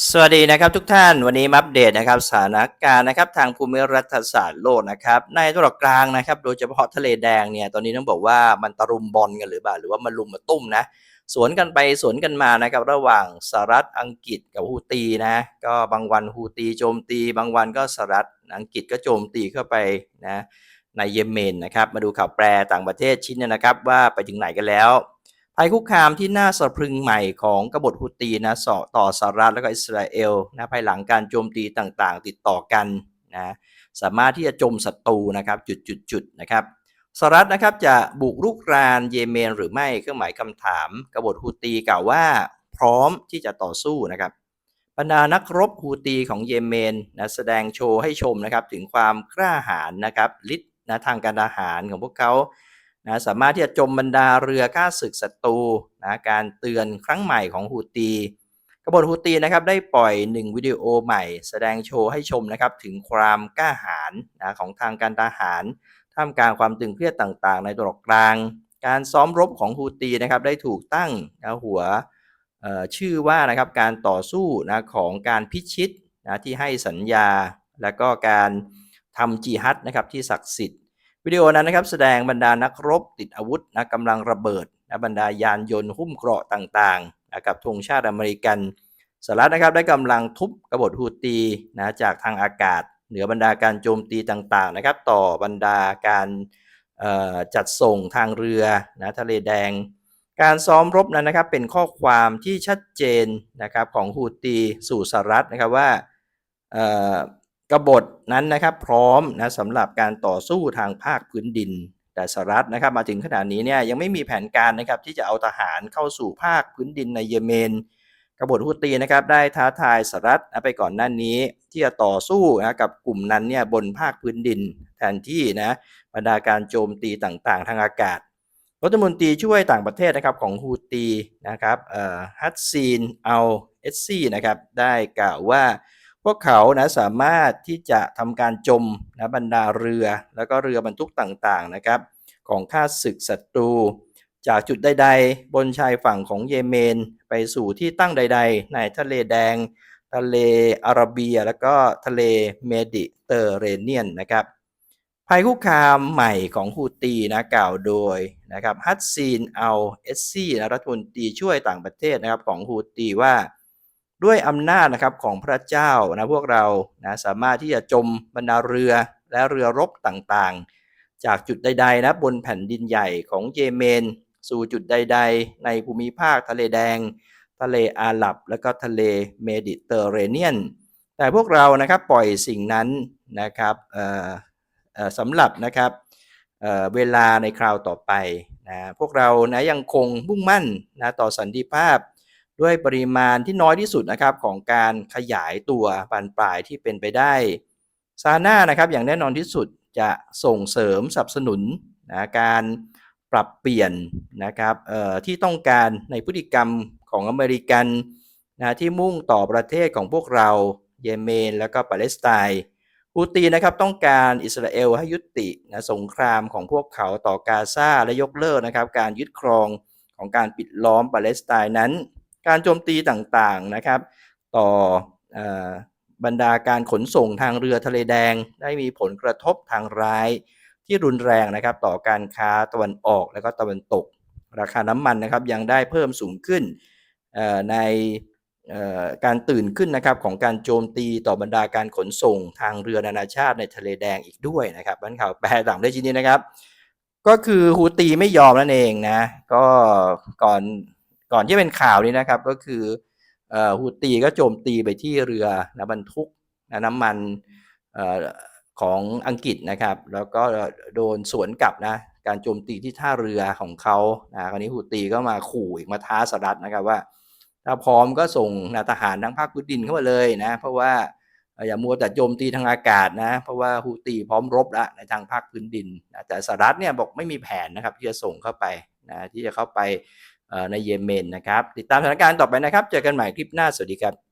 สวัสดีนะครับทุกท่านวันนี้มาอัปเดตนะครับสถานการณ์นะครับทางภูมิรัฐศาสตร์โลกนะครับในตะวันออกลางนะครับโดยเฉพาะทะเลแดงเนี่ยตอนนี้ต้องบอกว่ามันตะรุมบอลกันหรือเปล่าหรือว่ามันลุมมาตุ้มนะสวนกันไปสวนกันมานะครับระหว่างสหรัฐอังกฤษกับฮูตีนะก็บางวันฮูตีโจมตี บางวันก็สหรัฐอังกฤษก็โจมตีเข้าไปนะในเยเมนนะครับมาดูข่าวแปรต่างประเทศชิ้นนะครับว่าไปถึงไหนกันแล้ว ภัยคุกคามที่น่าสะพรึงใหม่ของกบฏฮุตีนะสอต่อสหรัฐและก็อิสราเอลนะภายหลังการโจมตีต่างๆ ติดต่อกันนะสามารถที่จะโจมศัตรูนะครับจุดๆๆนะครับสหรัฐนะครับจะบุกรุกรานเยเมนหรือไม่เครื่องหมายคำถามกบฏฮุตีกล่าวว่าพร้อมที่จะต่อสู้นะครับบรรดานักรบฮูตีของเยเมนนะแสดงโชว์ให้ชมนะครับถึงความกล้าหาญนะครับฤทธิ์นะทางการทหารของพวกเขา นะสามารถที่จะจมบรรดาเรือฆ่าศึกศัตรูนะการเตือนครั้งใหม่ของฮูตี กบฏฮูตีนะครับได้ปล่อย 1 วิดีโอใหม่ แสดงโชว์ให้ชมนะครับถึงความกล้าหาญนะของทางการทหารท่ามกลางความตึงเครียดต่างๆ ในตะวันอกกลาง การซ้อมรบของฮูตีนะครับได้ถูกตั้งนะหัวชื่อว่านะครับการต่อสู้นะของการพิชิตนะที่ให้สัญญา และก็การทำจีฮัดนะครับที่ศักดิ์สิทธิ์ วิดีโอนั้นนะครับแสดงบรรดานักรบติดอาวุธนะกำลังระเบิดนะบรรดายานยนต์หุ้มเกราะต่างๆนะกับธงชาติอเมริกันสหรัฐนะครับได้กำลังทุบกบฏฮูตีนะจากทางอากาศ เหนือบรรดาการโจมตีต่างๆนะครับ ต่อบรรดาการจัดส่งทางเรือนะทะเลแดง การซ้อมรบนั้นนะครับเป็นข้อความที่ชัดเจนนะครับของฮูตีสู่สหรัฐนะครับว่า กบฏนั้นนะครับพร้อมนะสำหรับการต่อสู้ทางภาคพื้นดิน แต่สหรัฐนะครับมาถึงขนาดนี้เนี่ยยังไม่มีแผนการนะครับที่จะเอาทหารเข้าสู่ภาคพื้นดินในเยเมน กบฏฮุตีนะครับได้ท้าทายสหรัฐไปก่อนหน้านี้ที่จะต่อสู้นะกับกลุ่มนั้นเนี่ยบนภาคพื้นดิน แทนที่นะบรรดาการโจมตีต่างๆ ทางอากาศรัฐมนตรีช่วยต่างประเทศนะครับของฮูตีนะครับเอ่อฮัตซีน เอัลเอสซีนะครับได้กล่าวว่า พวกเขานะสามารถที่จะทำการจมนะบรรดาเรือ แล้วก็เรือบรรทุกต่างๆนะครับ ของข้าศึกศัตรู จากจุดใด ๆ บนชายฝั่งของเยเมน ไปสู่ที่ตั้งใด ๆ ในทะเลแดง ทะเลอาระเบีย แล้วก็ทะเลเมดิเตอร์เรเนียนนะครับภัยคุกคามใหม่ของฮูตีนะกล่าวโดยนะครับฮัตซีนเอัลเอสซีนะรัฐมนตรีช่วยต่างประเทศนะครับของฮูตีว่า ด้วยอำนาจนะครับของพระเจ้านะพวกเรานะสามารถที่จะจมบรรดาเรือและเรือรบต่างๆ จากจุดใดๆนะบนแผ่นดินใหญ่ของเยเมน สู่จุดใด ๆ ในภูมิภาคทะเลแดง ทะเลอาหรับ และก็ทะเลเมดิเตอร์เรเนียน แต่พวกเรานะครับปล่อยสิ่งนั้นนะครับสำหรับนะครับเเวลาในคราวต่อไปนะพวกเรานะยังคงมุ่งมั่นนะต่อสันติภาพ ด้วยปริมาณที่น้อยที่สุดนะครับของการขยายตัวบานปลายที่เป็นไปได้ซาน่านะครับอย่างแน่นอนที่สุดจะส่งเสริมสนับสนุนนะการปรับเปลี่ยนนะครับที่ต้องการในพฤติกรรมของอเมริกันนะที่มุ่งต่อประเทศของพวกเราเยเมน แล้วก็ปาเลสไตน์ฮูตีนะครับต้องการอิสราเอลให้ยุตินะสงครามของพวกเขาต่อกาซาและยกเลิกนะครับการยึดครองของการปิดล้อมปาเลสไตน์นั้น การโจมตีต่างๆนะครับ ต่ออบรรดาการขนส่งทางเรือทะเลแดง ได้มีผลกระทบทางร้ายที่รุนแรงนะครับ ต่อการค้าตะวันออกและก็ตะวันตก ราคาน้ำมันนะครับยังได้เพิ่มสูงขึ้นในการตื่นขึ้นนะครับของการโจมตีต่อบรรดาการขนส่งทางเรือนานาชาติในทะเลแดงอีกด้วยนะครับบันข่าวแปลต่างประเทศชิ้นนี้นะครับ ก็คือฮูตีไม่ยอมนั่นเองนะ ก็ก่อน ก่อนที่เป็นข่าวนี้นะครับก็คืออฮูตีก็โจมตีไปที่เรือนะบรรทุกนะน้ำมันอของอังกฤษนะครับ แล้วก็โดนสวนกลับนะการโจมตีที่ท่าเรือของเขานะคราวนี้ฮูตีก็มาขู่อีกมาท้าสหรัฐนะครับว่า ถ้าพร้อมก็ส่งนะทหารทั้งภาคพื้นดินเข้ามาเลยนะเพราะว่าอย่ามัวแต่โจมตีทางอากาศนะ เพราะว่าฮูตีพร้อมรบแล้วในทางภาคพื้นดินนะแต่สหรัฐเนี่ยบอกไม่มีแผนนะครับที่จะส่งเข้าไปนะที่จะเข้าไป ในเยเมนนะครับ ติดตามสถานการณ์ต่อไปนะครับ เจอกันใหม่คลิปหน้า สวัสดีครับ